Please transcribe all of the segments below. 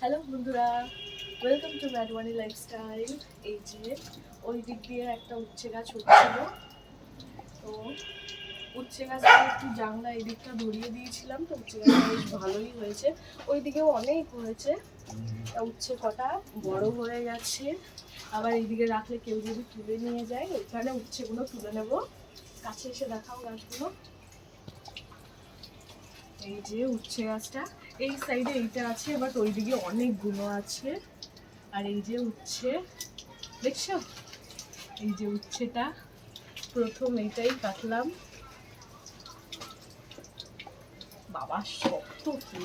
Hello বন্ধুরা welcome to ম্যাডওয়ানি lifestyle এই যে, ওই দিক দিয়ে একটা উচ্ছে গাছ হচ্ছিল। তো উচ্ছে গাছটা একটু জাংলা এই দিকটা ধরিয়ে দিয়েছিলাম তো উচ্ছে গাছটা বেশ ভালোই হয়েছে। ওই দিকেও অনেক হয়েছে। উচ্ছে কটা বড় হয়ে গেছে। আবার এইদিকে রাখলে কেউ যদি তুলে নিয়ে যায় ওইখানে উচ্ছেগুলো তুলে নেব। কাছে এসে দেখাও গাছগুলো। এই যে উচ্ছে গাছটা। এই সাইডে এইটা আছে বাট ওইদিকে অনেকগুলো আছে। আর এই যে উচ্ছে, দেখছ? এই যে উচ্ছেটা, প্রথম এইটাই কাটলাম। বাবা, শক্ত কি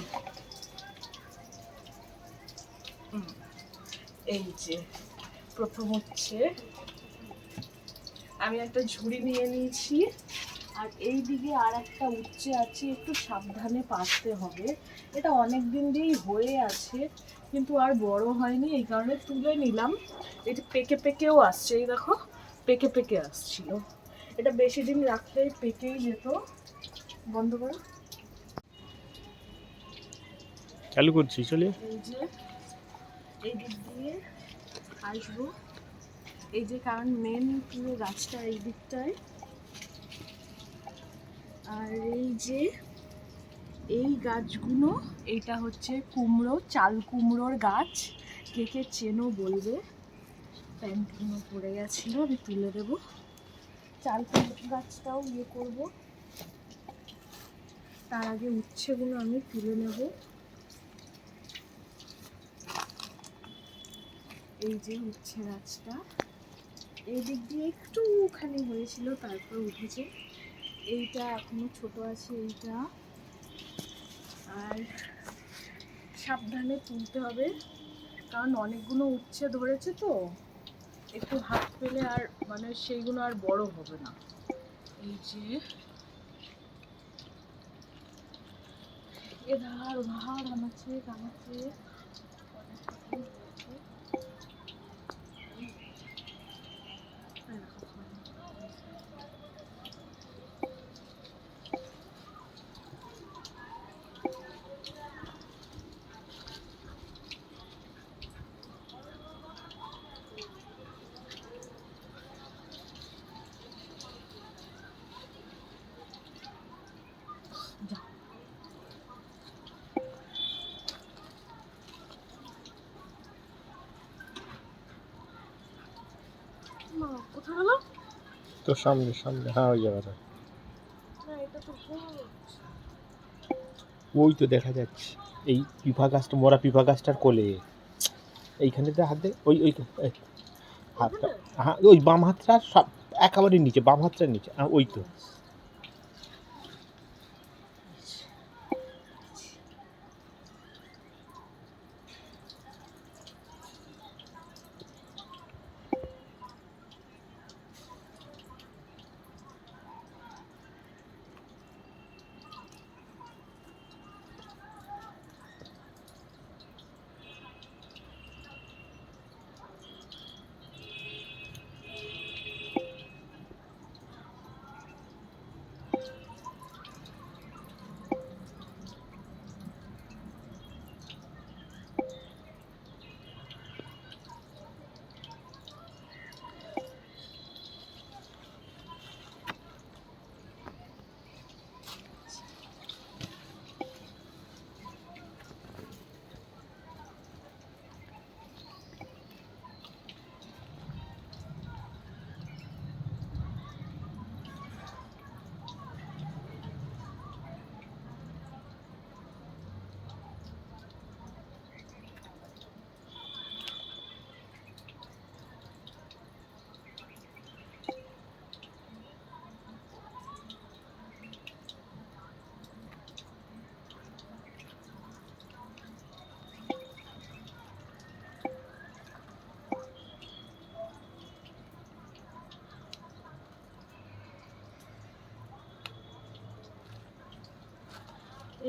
এই যে প্রথম হচ্ছে আমি একটা ঝুড়ি নিয়ে নিয়েছি। আর এই দিকে আর একটা উচ্ছে আছে একটু সাবধানে পাততে হবে। এটা অনেক দিন দিয়েই হয়ে আছে কিন্তু আর বড় হয়নি এই কারণে তুলে নিলাম। এটা পেকে পেকেও আসছে এই দেখো পেকে পেকে আসছিল। এটা বেশি দিন রাখলেই পেকেই যেত। বন্ধ করো। চালু করছি চলে এই যে এই দিক দিয়ে আসব। এই যে কারণ মেন পুরো গাছটা এই দিকটায়। আর এই যে এই গাছগুলো এইটা হচ্ছে কুমড়ো, চাল কুমড়োর গাছ। কে কে চেনো বলবে? প্যান্টগুলো পড়ে গেছিল, আমি তুলে দেবো। চাল কুমড়ো গাছটাও ইয়ে করব। তার আগে উচ্ছেগুলো আমি তুলে নেব। এই যে উচ্ছে গাছটা। এই দিক দিয়ে একটুখানি হয়েছিল, তারপর উঠেছে। এইটা এখনও ছোট আছে এইটা। আর সাবধানে তুলতে হবে, কারণ অনেকগুলো উচ্ছে ধরেছে তো। একটু হাত পেলে আর মানে সেইগুলো আর বড় হবে না। এই যে এধার, ওধার আমাছে কামাচ্ছে অনেক কিছু হয়েছে। যাও। মা, কোথায় গেল তো সামনে সামনে। হ্যাঁ ওই জায়গাটা। তো। ওই তো দেখা যাচ্ছে। এই পিফা গাছটা মরা পিফা গাছটার কোলে। এইখানেতে হাত হাতে ওই ওই তো, এই, হাতটা হ্যাঁ ওই বাম হাতটা সব একেবারে নিচে বাম হাতটার নিচে হ্যাঁ ওই তো।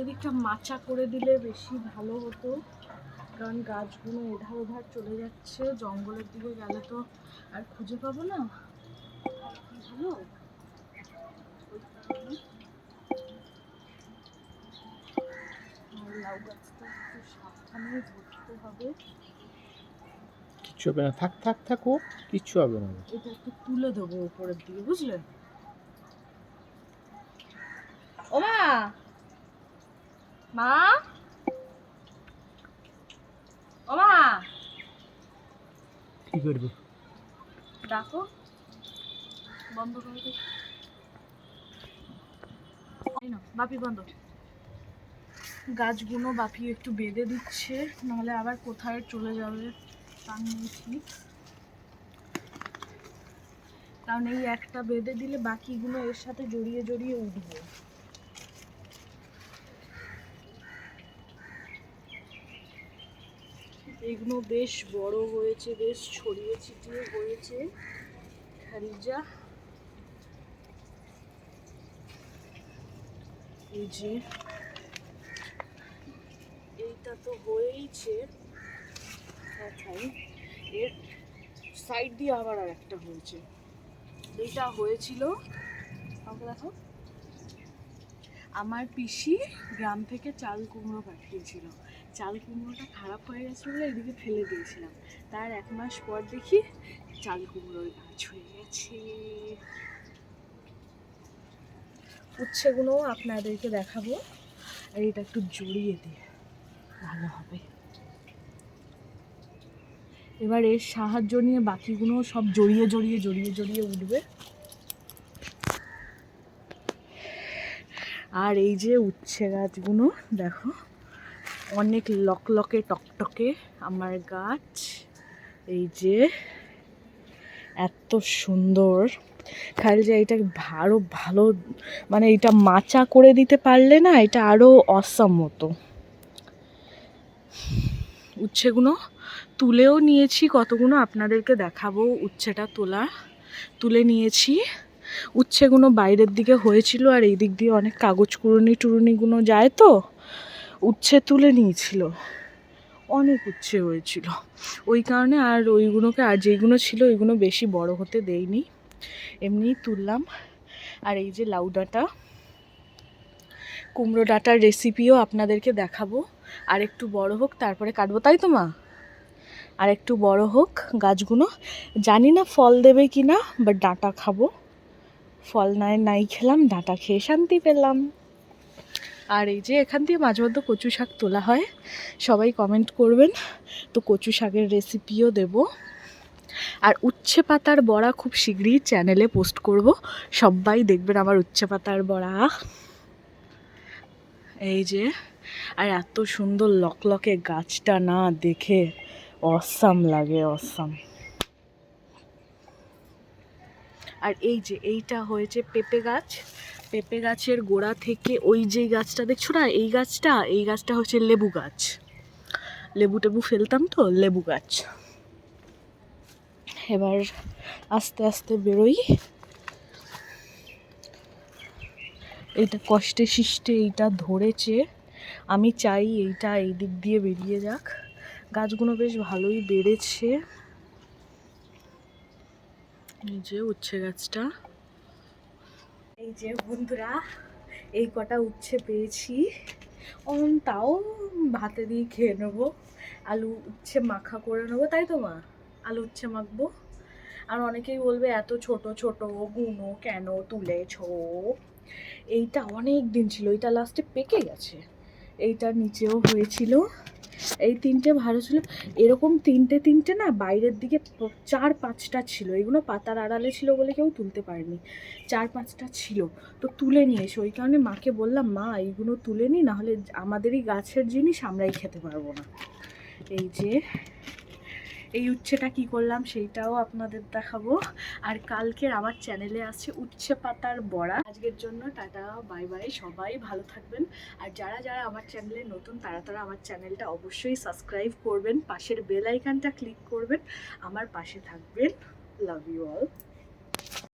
এদিকটা মাচা করে দিলে বেশি ভালো হতো। কারণ গাছগুলো এধার ওধার চলে যাচ্ছে জঙ্গলের দিকে গেলে তো আর খুঁজে পাবো না। আর লাউ গাছটা একটু সাবধানে ধরতে হবে। কিচ্ছু হবে না। থাক থাক থাক ও কিচ্ছু হবে না। এটা একটু তুলে দেবো উপরের দিকে বুঝলে? ও মা? মা ও মা? কি করবে? ডাকো। বন্ধ করে দে। বাপি বন্ধ। গাছগুলো বাপি একটু বেঁধে দিচ্ছে নাহলে আবার কোথায় চলে যাবে তার নেই ঠিক। কারণ এই একটা বেঁধে দিলে বাকিগুলো এর সাথে জড়িয়ে জড়িয়ে উঠবে। এগুলো বেশ বড় হয়েছে, বেশ ছড়িয়ে ছিটিয়ে হয়েছে। খারিজা এই যে, এইটা তো হয়েইছে। কথাই এর সাইড দিয়ে আবার আর একটা হয়েছে। এইটা হয়েছিল, আমাকে দেখো আমার পিসি গ্রাম থেকে চাল কুমড়ো পাঠিয়েছিল। চাল কুমড়োটা খারাপ হয়ে গেছে বলে এদিকে ফেলে দিয়েছিলাম। তার এক মাস পর দেখি চাল কুমড়োর গাছ হয়ে গেছে। উচ্ছেগুলো আপনাদেরকে দেখাবো আর এটা একটু জড়িয়ে দিয়ে ভালো হবে। এবার এর সাহায্য নিয়ে বাকিগুলো সব জড়িয়ে জড়িয়ে জড়িয়ে জড়িয়ে উঠবে। আর এই যে উচ্ছে গাছগুলো, দেখো। অনেক লকলকে, টকটকে আমার গাছ। এই যে, এত সুন্দর। খালি যে এটা আরও ভালো মানে এটা মাচা করে দিতে পারলে না এটা আরও অসাম মতো উচ্ছেগুলো তুলেও নিয়েছি কতগুলো আপনাদেরকে দেখাবো উচ্ছেটা তোলা। তুলে নিয়েছি। উচ্ছেগুলো বাইরের দিকে হয়েছিল আর এই দিক দিয়ে অনেক কাগজ কুড়ুনি টুরুনিগুলো যায় তো? উচ্ছে তুলে নিয়েছিল। অনেক উচ্ছে হয়েছিল। ওই কারণে আর ওইগুলোকে, আর যেইগুলো ছিল ওইগুলো বেশি বড় হতে দেইনি। এমনিই তুললাম। আর এই যে লাউ ডাঁটা, কুমড়ো ডাঁটার রেসিপিও আপনাদেরকে দেখাবো। আর একটু বড় হোক, তারপরে কাটবো। তাই তো মা? আর একটু বড় হোক গাছগুলো। জানি না ফল দেবে কি না বাট ডাঁটা খাব। ফল নাই নাই খেলাম, ডাঁটা খেয়ে শান্তি পেলাম। আর এই যে এখান দিয়ে মাঝে মধ্যে কচু শাক তোলা হয়, সবাই কমেন্ট করবেন। তো কচু শাকের রেসিপিও দেব। আর উচ্ছে পাতার বড়া খুব শীঘ্রই চ্যানেলে পোস্ট করব। সবাই দেখবেন আমার উচ্ছে পাতার বড়া। এই যে, আর এত সুন্দর লকলকে গাছটা না দেখে অসাম লাগে অসাম আর এই যে, এইটা হয়েছে পেঁপে গাছ। পেঁপে গাছের গোড়া থেকে ওই যে গাছটা দেখছ না? এই গাছটা এই গাছটা হচ্ছে লেবু গাছ। লেবু টেবু ফেলতাম তো, লেবু গাছ। এবার আস্তে আস্তে বেরোই। এটা কষ্টে শিষ্টে এইটা ধরেছে। আমি চাই এইটা এই দিক দিয়ে বেরিয়ে যাক। গাছগুলো বেশ ভালোই বেড়েছে। এই যে উচ্ছে গাছটা। এই যে বন্ধুরা, এই কটা উচ্ছে পেয়েছি। অন তাও ভাতে দিয়ে খেয়ে নেব। আলু উচ্ছে মাখা করে নেব, তাই তো মা? আলু উচ্ছে মাখবো। আর অনেকেই বলবে, এত ছোট ছোট গুঁড়ো কেন তুলেছো? এইটা অনেক দিন ছিল, এইটা লাস্টে পেকে গেছে। এইটা নিচেও হয়েছিল। এই তিনটে ভালো ছিল। এরকম তিনটে তিনটে না বাইরের দিকে চার পাঁচটা ছিল। এগুলো পাতার আড়ালে ছিল বলে কেউ তুলতে পারেনি। চার পাঁচটা ছিল। তো তুলে নিয়ে এসে। ওই কারণে মাকে বললাম, মা, এইগুলো তুলে নি, নাহলে আমাদেরই গাছের জিনিস আমরাই খেতে পারব না। এই যে এই উচ্ছেটা কি করলাম সেইটাও আপনাদের দেখাবো। আর কালকের আমার চ্যানেলে আছে উচ্ছে পাতার বড়া। আজকের জন্য টাটা বাই বাই সবাই ভালো থাকবেন। আর যারা যারা আমার চ্যানেলে নতুন, তারা তারা আমার চ্যানেলটা অবশ্যই সাবস্ক্রাইব করবেন। পাশের বেল আইকানটা ক্লিক করবেন। আমার পাশে থাকবেন। Love you all